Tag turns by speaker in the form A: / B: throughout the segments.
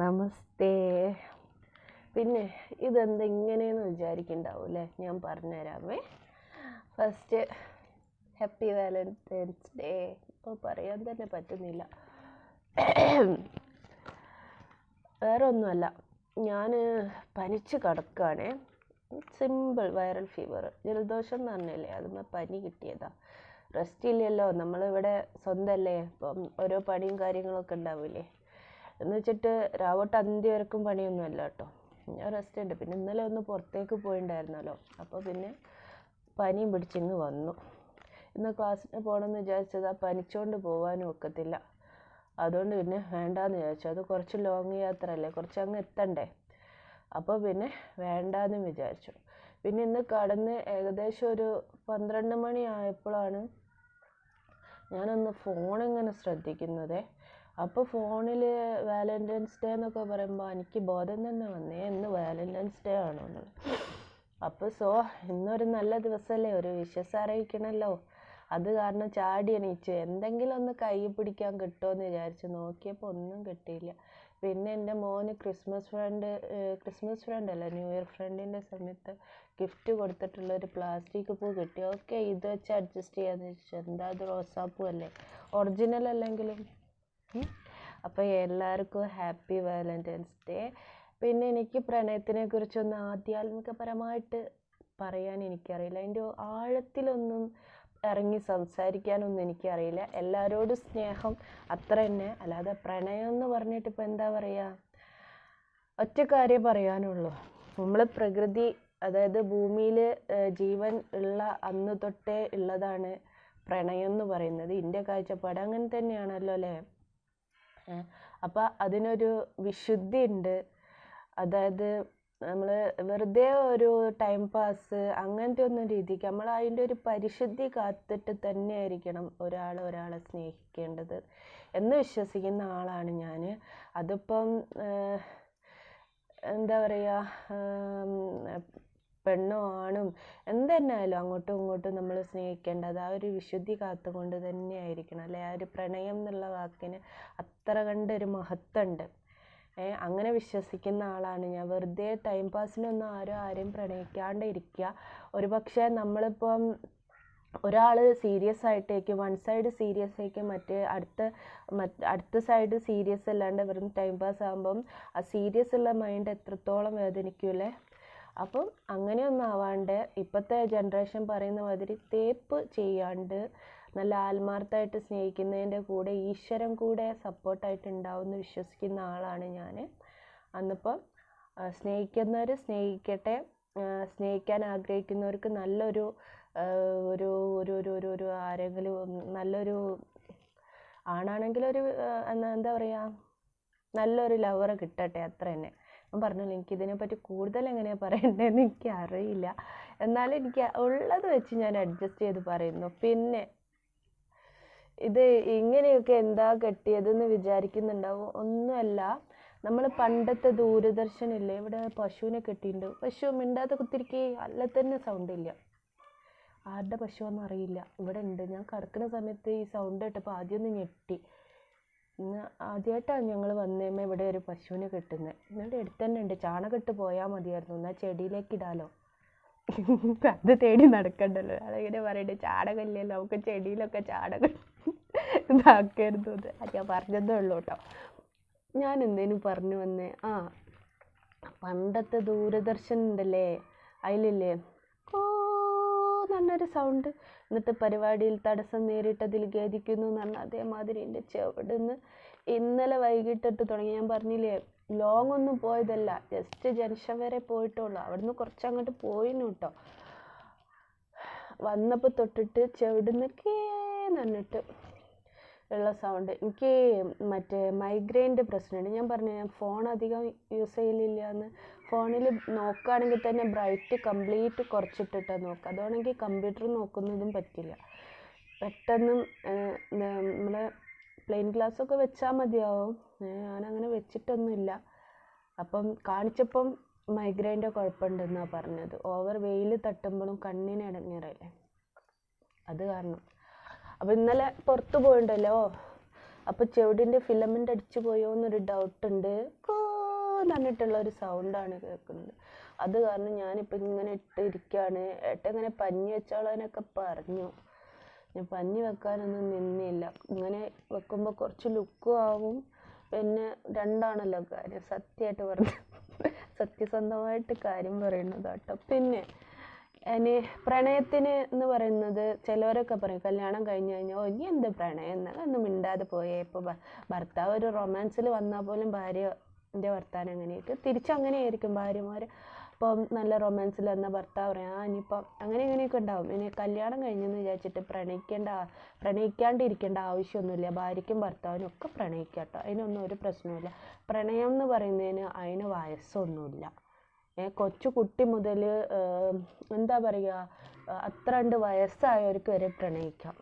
A: നമസ്തേ. പിന്നെ ഇതെന്താ വിചാരിക്കണ്ടാവും അല്ലേ ഞാൻ പറഞ്ഞുതരാമേ. ഫസ്റ്റ് ഹാപ്പി വാലന്റൈൻസ് ഡേ ഇപ്പോൾ പറയാൻ തന്നെ പറ്റുന്നില്ല. വേറെ ഒന്നുമല്ല ഞാൻ പനിച്ച് കിടക്കുകയാണേ സിമ്പിൾ വൈറൽ ഫീവർ ജലദോഷം എന്ന് പറഞ്ഞില്ലേ അതുമ്മ പനി കിട്ടിയതാ. റെസ്റ്റ് ഇല്ലല്ലോ. നമ്മളിവിടെ സ്വന്തമല്ലേ? ഇപ്പം ഓരോ പണിയും കാര്യങ്ങളൊക്കെ ഉണ്ടാവില്ലേ? എന്ന് വെച്ചിട്ട് രാവോട്ട് അന്ത്യ വരക്കും പണിയൊന്നുമല്ല കേട്ടോ. ഞാൻ റെസ്റ്റ് ഉണ്ട്. പിന്നെ ഇന്നലെ ഒന്ന് പുറത്തേക്ക് പോയിണ്ടായിരുന്നല്ലോ. അപ്പോൾ പിന്നെ പനിയും പിടിച്ചിങ്ങ് വന്നു. ഇന്ന് ക്ലാസ്സിന് പോകണമെന്ന് വിചാരിച്ചത് ആ പനിച്ചുകൊണ്ട് പോകാനും ഒക്കത്തില്ല. അതുകൊണ്ട് പിന്നെ വേണ്ടാന്ന് വിചാരിച്ചു. അത് കുറച്ച് ലോങ് യാത്ര അല്ലേ കുറച്ച് അങ്ങ് എത്തണ്ടേ? അപ്പോൾ പിന്നെ വേണ്ടാന്ന് വിചാരിച്ചു. പിന്നെ ഇന്ന് കടന്ന് ഏകദേശം ഒരു പന്ത്രണ്ട് മണി ആയപ്പോഴാണ് ഞാനൊന്ന് ഫോൺ ഇങ്ങനെ ശ്രദ്ധിക്കുന്നത്. അപ്പോൾ ഫോണിൽ വാലന്റൈൻസ് ഡേ എന്നൊക്കെ പറയുമ്പോൾ എനിക്ക് ബോധം തന്നെ വന്നേ ഇന്ന് വാലന്റൈൻസ് ഡേ ആണോ അപ്പൊ അപ്പോൾ സോ ഇന്നൊരു നല്ല ദിവസമല്ലേ ഒരു വിശ്വസ് അറിയിക്കണമല്ലോ അത് കാരണം ചാടി എണീച്ചു. എന്തെങ്കിലും ഒന്ന് കൈ പിടിക്കാൻ കിട്ടുമെന്ന് വിചാരിച്ചു. നോക്കിയപ്പോൾ ഒന്നും കിട്ടിയില്ല. പിന്നെ എന്റെ മോന് ക്രിസ്മസ് ഫ്രണ്ട് ക്രിസ്മസ് ഫ്രണ്ട് അല്ല ന്യൂ ഇയർ ഫ്രണ്ടിന്റെ സമയത്ത് ഗിഫ്റ്റ് കൊടുത്തിട്ടുള്ള ഒരു പ്ലാസ്റ്റിക് പൂ കിട്ടി. ഓക്കെ ഇത് വെച്ച് അഡ്ജസ്റ്റ് ചെയ്യാന്ന് വെച്ചു എന്താ അത് റോസാപ്പൂ അല്ലേ? ഒറിജിനൽ അല്ലെങ്കിലും. അപ്പോൾ എല്ലാവർക്കും ഹാപ്പി വാലന്റൈൻസ് ഡേ. പിന്നെ എനിക്ക് പ്രണയത്തിനെ കുറിച്ചൊന്ന് ആധ്യാത്മികപരമായിട്ട് പറയാൻ എനിക്കറിയില്ല. അതിന്റെ ആഴത്തിലൊന്നും ഇറങ്ങി സംസാരിക്കാനൊന്നും എനിക്കറിയില്ല. എല്ലാവരോടും സ്നേഹം അത്ര തന്നെ. അല്ലാതെ പ്രണയം എന്ന് പറഞ്ഞിട്ട് ഇപ്പോൾ എന്താ പറയുക ഒറ്റ കാര്യം പറയാനുള്ളൂ. നമ്മൾ പ്രകൃതി അതായത് ഭൂമിയിൽ ജീവൻ ഉള്ള അന്ന് തൊട്ടേ ഉള്ളതാണ് പ്രണയം എന്ന് പറയുന്നത്. എന്റെ കാഴ്ചപ്പാട് അങ്ങനെ തന്നെയാണല്ലോ അല്ലേ? അപ്പം അതിനൊരു വിശുദ്ധി ഉണ്ട് അതായത് നമ്മൾ വെറുതെ ഒരു ടൈം പാസ് അങ്ങനത്തെ ഒന്നും രീതിക്ക് നമ്മൾ അതിന്റെ ഒരു പരിശുദ്ധി കാത്തിട്ട് തന്നെ ആയിരിക്കണം ഒരാൾ ഒരാളെ സ്നേഹിക്കേണ്ടത് എന്ന് വിശ്വസിക്കുന്ന ആളാണ് ഞാൻ അതിപ്പം എന്താ പറയുക പെണ്ണോ ആണും എന്തെന്നായാലും അങ്ങോട്ടും ഇങ്ങോട്ടും നമ്മൾ സ്നേഹിക്കേണ്ടത് ആ ഒരു വിശുദ്ധി കാത്തുകൊണ്ട് തന്നെ ആയിരിക്കണം അല്ലെ? ആ ഒരു പ്രണയം എന്നുള്ള വാക്കിന് അത്ര കണ്ട് ഒരു മഹത്വമുണ്ട് അങ്ങനെ വിശ്വസിക്കുന്ന ആളാണ് ഞാൻ. വെറുതെ ടൈം പാസിനൊന്നും ആരും ആരെയും പ്രണയിക്കാണ്ട് ഇരിക്കുക ഒരു പക്ഷേ നമ്മളിപ്പം ഒരാൾ സീരിയസ് ആയിട്ടേക്ക് വൺ സൈഡ് സീരിയസ് ആയിരിക്കും മറ്റേ അടുത്ത അടുത്ത സൈഡ് സീരിയസ് അല്ലാണ്ട് വെറും ടൈം പാസ് ആകുമ്പം ആ സീരിയസ് ഉള്ള മൈൻഡ് എത്രത്തോളം വേദനിക്കൂലേ അപ്പം അങ്ങനെയൊന്നും ആവാണ്ട് ഇപ്പോഴത്തെ ജനറേഷൻ പറയുന്ന മാതിരി തേപ്പ് ചെയ്യാണ്ട് നല്ല ആത്മാർത്ഥമായിട്ട് സ്നേഹിക്കുന്നതിന്റെ കൂടെ ഈശ്വരൻ കൂടെ സപ്പോർട്ടായിട്ട് ഉണ്ടാവും എന്ന് വിശ്വസിക്കുന്ന ആളാണ് ഞാൻ. അന്നിപ്പം സ്നേഹിക്കുന്നവർ സ്നേഹിക്കട്ടെ സ്നേഹിക്കാൻ ആഗ്രഹിക്കുന്നവർക്ക് നല്ലൊരു ഒരു ഒരു ഒരു ഒരു ഒരു ആരെങ്കിലും നല്ലൊരു ആണാണെങ്കിൽ ഒരു എന്താ പറയുക നല്ലൊരു ലവറെ കിട്ടട്ടെ അത്ര തന്നെ ഞാൻ പറഞ്ഞല്ലോ എനിക്ക് ഇതിനെപ്പറ്റി കൂടുതൽ എങ്ങനെയാണ് പറയേണ്ടതെന്ന് എനിക്ക് അറിയില്ല എന്നാലും എനിക്ക് ഉള്ളത് വെച്ച് ഞാൻ അഡ്ജസ്റ്റ് ചെയ്ത് പറയുന്നു. പിന്നെ ഇത് ഇങ്ങനെയൊക്കെ എന്താ കെട്ടിയതെന്ന് വിചാരിക്കുന്നുണ്ടാവും? ഒന്നുമല്ല. നമ്മൾ പണ്ടത്തെ ദൂരദർശനില്ലേ ഇവിടെ പശുവിനെ കെട്ടിയിട്ടുണ്ട്. പശു മിണ്ടാതെ കുത്തിരിക്കേ അല്ല തന്നെ സൗണ്ട് ഇല്ല. ആരുടെ പശുവെന്ന് അറിയില്ല ഇവിടെ ഉണ്ട്. ഞാൻ കിടക്കുന്ന സമയത്ത് ഈ സൗണ്ട് കേട്ടപ്പോൾ ആദ്യം ഒന്ന് ഞെട്ടി. ഇന്ന് ആദ്യമായിട്ടാണ് ഞങ്ങൾ വന്നേമ്മ ഇവിടെ ഒരു പശുവിനെ കെട്ടുന്നത് എന്നിട്ട് എടുത്ത് തന്നെ ഉണ്ട് ചാണകെട്ട് പോയാൽ മതിയായിരുന്നു. എന്നാൽ ചെടിയിലേക്ക് ഇടാലോ. അത് തേടി നടക്കണ്ടല്ലോ. അതിങ്ങനെ പറയണ്ടേ. ചാണകമില്ലല്ലോ. നമുക്ക് ചെടിയിലൊക്കെ ചാണകം ഇതാക്കരുത്. അത് ഞാൻ പറഞ്ഞതേ ഉള്ളൂ കേട്ടോ. ഞാൻ എന്തേനും പറഞ്ഞു വന്നേ? ആ പണ്ടത്തെ ദൂരദർശൻ ഉണ്ടല്ലേ? അതിലില്ലേ? ഓ നല്ലൊരു സൗണ്ട് എന്നിട്ട് പരിപാടിയിൽ തടസ്സം നേരിട്ടതിൽ ഖേദിക്കുന്നു എന്ന് പറഞ്ഞാൽ അതേമാതിരി എന്റെ ചെവിടുന്ന് ഇന്നലെ വൈകിട്ടിട്ട് തുടങ്ങി. ഞാൻ പറഞ്ഞില്ലേ ലോങ് ഒന്നും പോയതല്ല ജസ്റ്റ് ജംഗ്ഷൻ വരെ പോയിട്ടുള്ളൂ. അവിടുന്ന് കുറച്ചങ്ങോട്ട് പോയിന്നു കേട്ടോ വന്നപ്പോൾ തൊട്ടിട്ട് ചെവിടുന്ന് കേന്ന് പറഞ്ഞിട്ട് ഉള്ള സൗണ്ട് എനിക്ക് മറ്റേ മൈഗ്രെയിന്റെ പ്രശ്നമുണ്ട്. ഞാൻ പറഞ്ഞു ഞാൻ ഫോൺ അധികം യൂസ് ചെയ്യലില്ല എന്ന് ഫോണിൽ നോക്കുകയാണെങ്കിൽ തന്നെ ബ്രൈറ്റ് കംപ്ലീറ്റ് കുറച്ചിട്ടിട്ടാണ് നോക്കുക അതാണെങ്കിൽ കമ്പ്യൂട്ടർ നോക്കുന്നതും പറ്റില്ല. പെട്ടെന്ന് നമ്മൾ പ്ലെയിൻ ഗ്ലാസ് ഒക്കെ വെച്ചാൽ മതിയാവും ഞാനങ്ങനെ വെച്ചിട്ടൊന്നുമില്ല. അപ്പം കാണിച്ചപ്പം മൈഗ്രെയിന്റെ കുഴപ്പമുണ്ടെന്നാണ് പറഞ്ഞത്. ഓവർ വെയിൽ തട്ടുമ്പോഴും കണ്ണിന് ഇടങ്ങേറല്ലേ? അത് കാരണം. അപ്പോൾ ഇന്നലെ പുറത്ത് പോയിണ്ടല്ലോ? അപ്പോൾ ചെവിടിന്റെ ഫിലമെന്റ് അടിച്ചു പോയോ എന്നൊരു ഡൗട്ടുണ്ട്. എന്ന് പറഞ്ഞിട്ടുള്ള ഒരു സൗണ്ടാണ് കേൾക്കുന്നത്. അത് കാരണം ഞാനിപ്പോൾ ഇങ്ങനെ ഇട്ട് ഏട്ട ഇങ്ങനെ പഞ്ഞി വെച്ചോളാനൊക്കെ പറഞ്ഞു. ഞാൻ പഞ്ഞി വെക്കാനൊന്നും നിന്നില്ല. ഇങ്ങനെ വെക്കുമ്പോൾ കുറച്ച് ലുക്കും ആവും. പിന്നെ രണ്ടാണല്ലോ കാര്യം. സത്യമായിട്ട് പറഞ്ഞു സത്യസന്ധമായിട്ട് കാര്യം പറയുന്നത് കേട്ടോ. പിന്നെ ഇനി പ്രണയത്തിന് എന്ന് പറയുന്നത് ചിലവരൊക്കെ പറയും കല്യാണം കഴിഞ്ഞ് കഴിഞ്ഞാൽ ഓ ഇനി എന്ത് പ്രണയം? എന്നൊന്നും മിണ്ടാതെ പോയേ. ഇപ്പോൾ ഭർത്താവ് ഒരു റൊമാൻസിൽ വന്നാൽ പോലും ഭാര്യന്റെ വർത്താനം അങ്ങനെയായിരിക്കും തിരിച്ചങ്ങനെയായിരിക്കും ഭാര്യമാർ ഇപ്പം നല്ല റൊമാൻസിൽ വന്ന ഭർത്താവ് പറയാം ആ ഇനിയിപ്പം അങ്ങനെ ഇങ്ങനെയൊക്കെ ഉണ്ടാവും. ഇനി കല്യാണം കഴിഞ്ഞെന്ന് വിചാരിച്ചിട്ട് പ്രണയിക്കേണ്ട പ്രണയിക്കാണ്ടിരിക്കേണ്ട ആവശ്യമൊന്നുമില്ല. ഭാര്യയ്ക്കും ഭർത്താവിനും ഒക്കെ പ്രണയിക്കാം കേട്ടോ അതിനൊന്നും ഒരു പ്രശ്നമില്ല പ്രണയം എന്ന് പറയുന്നതിന് അതിന് വയസ്സൊന്നുമില്ല. കൊച്ചു കുട്ടി മുതൽ എന്താ പറയുക അത്ര രണ്ട് വയസ്സായവർക്ക് വരെ പ്രണയിക്കാം.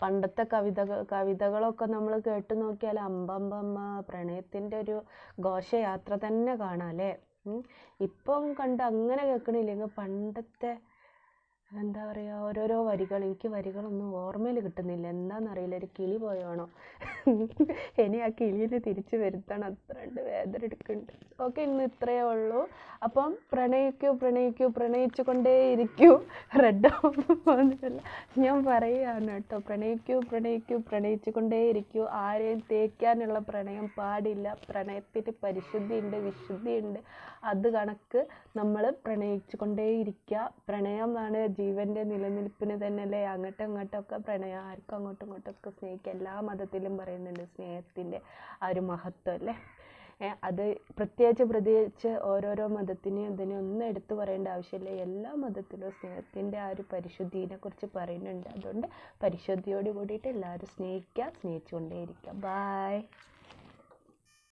A: പണ്ടത്തെ കവിതകൾ കവിതകളൊക്കെ നമ്മൾ കേട്ട് നോക്കിയാൽ അമ്പമ്പമ്മ പ്രണയത്തിന്റെ ഒരു ഘോഷയാത്ര തന്നെ കാണാം അല്ലേ. ഇപ്പം കണ്ട് അങ്ങനെ കേൾക്കണില്ലെങ്കിൽ പണ്ടത്തെ എന്താ പറയുക ഓരോരോ വരികൾ എനിക്ക് വരികളൊന്നും ഓർമ്മയിൽ കിട്ടുന്നില്ല. എന്താണെന്നറിയില്ല ഒരു കിളി പോയതാണോ ഇനി ആ കിളീനെ തിരിച്ചു വരുത്തണം. അത്രണ്ട് വേദന എടുക്കുന്നുണ്ട്. ഓക്കെ ഇന്ന് ഇത്രയേ ഉള്ളൂ. അപ്പം പ്രണയിക്കൂ പ്രണയിക്കൂ പ്രണയിച്ചു കൊണ്ടേ ഇരിക്കൂ. റെഡ് പോകുന്നില്ല ഞാൻ പറയുകയാണ് കേട്ടോ പ്രണയിക്കൂ പ്രണയിക്കൂ പ്രണയിച്ചു കൊണ്ടേ ഇരിക്കൂ. ആരെയും തേക്കാനുള്ള പ്രണയം പാടില്ല. പ്രണയത്തിന് പരിശുദ്ധിയുണ്ട് വിശുദ്ധിയുണ്ട്. അത് കണക്ക് നമ്മൾ പ്രണയിച്ചു കൊണ്ടേ ഇരിക്കുക പ്രണയമാണ് ജീവന്റെ നിലനിൽപ്പിന് തന്നെ അല്ലേ അങ്ങോട്ടും ഇങ്ങോട്ടൊക്കെ പ്രണയം ആർക്കും അങ്ങോട്ടും ഇങ്ങോട്ടൊക്കെ സ്നേഹിക്കുക എല്ലാ മതത്തിലും പറയുന്നുണ്ട് സ്നേഹത്തിന്റെ ആ ഒരു മഹത്വം അല്ലേ? അത് പ്രത്യേകിച്ച് പ്രത്യേകിച്ച് ഓരോരോ മതത്തിനെയും ഇതിനും ഒന്നും എടുത്തു പറയേണ്ട ആവശ്യമില്ല. എല്ലാ മതത്തിലും സ്നേഹത്തിന്റെ ആ ഒരു പരിശുദ്ധിനെ കുറിച്ച് പറയുന്നുണ്ട്. അതുകൊണ്ട് പരിശുദ്ധിയോട് കൂടിയിട്ട് എല്ലാവരും സ്നേഹിക്കുക സ്നേഹിച്ചുകൊണ്ടേയിരിക്കുക ബായ്